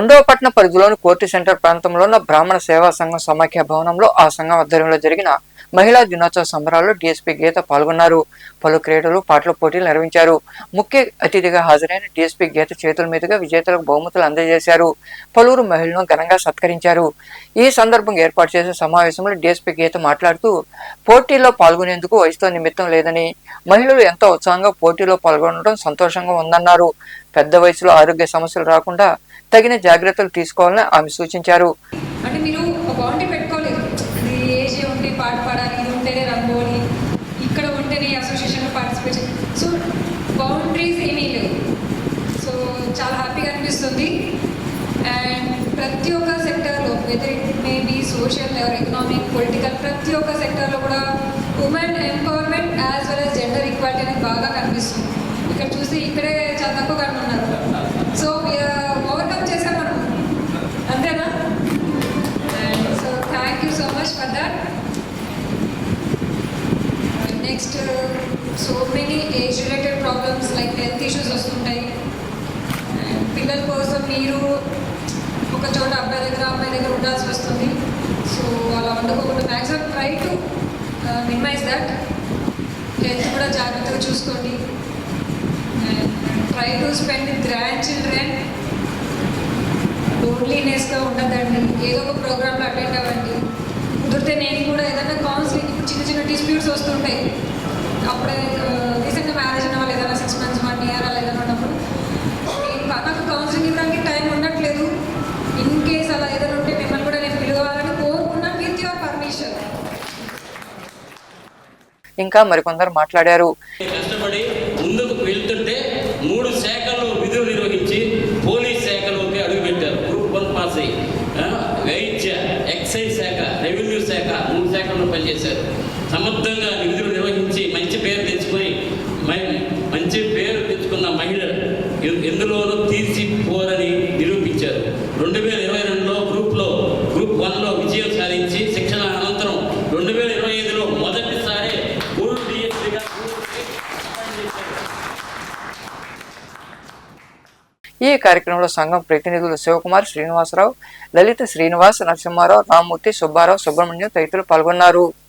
రెండవ పట్టణ పరిధిలోని కోర్టు సెంటర్ ప్రాంతంలో ఉన్న బ్రాహ్మణ సేవా సంఘం సమాఖ్య భవనంలో ఆ సంఘం ఆధ్వర్యంలో జరిగిన మహిళా దినోత్సవ సంబరాల్లో డీఎస్పీ గీత పాల్గొన్నారు. పలు క్రీడలు పాటల పోటీలు నిర్వహించారు. ముఖ్య అతిథిగా హాజరైన డీఎస్పీ గీత చేతుల మీదుగా విజేతలకు బహుమతులు అందజేశారు. పలువురు మహిళలను ఘనంగా సత్కరించారు. ఈ సందర్భంగా ఏర్పాటు చేసిన సమావేశంలో డీఎస్పీ గీత మాట్లాడుతూ పోటీల్లో పాల్గొనేందుకు వయసుతో నిమిత్తం లేదని మహిళలు ఎంతో ఉత్సాహంగా పోటీలో పాల్గొనడం సంతోషంగా ఉందన్నారు. పెద్ద వయసులో ఆరోగ్య సమస్యలు రాకుండా తగిన జాగ్రత్తలు తీసుకోవాలని ఆమె సూచించారు. అంటే మీరు ఒక బౌండరీ పెట్టుకోలేదు. ఏజీ ఏజ్ ఉంటే పాట పాడాలి ఇది ఉంటేనే రంగోలి ఇక్కడ ఉంటేనే అసోసియేషన్లో పార్టిసిపేట్ సో బౌండరీస్ ఏమీ లేవు. సో చాలా హ్యాపీగా అనిపిస్తుంది. అండ్ ప్రతి ఒక్క సెక్టర్లో whether it may be social level economic political ప్రతి ఒక్క సెక్టర్లో కూడా women empowerment as well as gender equality అనేది బాగా కనిపిస్తుంది. ఇక్కడ చూస్తే ఇక్కడే చాలా తక్కువ కానీ Uh, uh, so much for that. Next so many age related problems like health issues వస్తుంటాయి. పిల్లల కోసం మీరు ఒక చోట అబ్బాయి దగ్గర అమ్మాయి దగ్గర ఉండాల్సి వస్తుంది. సో అలా ఉండకుండా maximum try to minimize that health కూడా జాగ్రత్తగా చూసుకోండి. Try to spend with grand children లోన్లీనెస్గా ఉండదండి. ఏదో ఒక ప్రోగ్రామ్లో అటెండ్ అవ్వండి. నేను కూడా ఏదైనా కౌన్సిలింగ్ ఇప్పుడు చిన్న చిన్న డిస్ప్యూట్స్ వస్తుంటాయి. అప్పుడే రీసెంట్గా మ్యారేజ్ అయిన వాళ్ళు ఏదైనా సిక్స్ మంత్స్ వన్ ఇయర్ అలా ఏదైనా ఉన్నప్పుడు నేను నాకు కౌన్సిలింగ్ ఇవ్వడానికి టైం ఉండట్లేదు. ఇన్ కేస్ అలా ఏదైనా ఉంటే మిమ్మల్ని కూడా నేను పిలవాలని కోరుకున్నా విత్ యువర్ పర్మిషన్ ఇంకా మరికొందరు మాట్లాడారు. కష్టపడి ముందుకు వెళ్తుంటే మూడు శాఖల్లో విధులు నిర్వహించి మూడు పనిచేశారు. సమర్థంగా నిధులు నిర్వహించి మంచి పేరు తెచ్చుకొని మంచి పేరు తెచ్చుకున్న మహిళ ఎందులోనూ తీర్చిపోరని నిరూపించారు. రెండు వేల ఈ కార్యక్రమంలో సంఘం ప్రతినిధులు శివకుమార్ శ్రీనివాసరావు లలిత శ్రీనివాస్ నరసింహారావు రామ్మూర్తి సుబ్బారావు సుబ్రహ్మణ్యం తదితరులు పాల్గొన్నారు.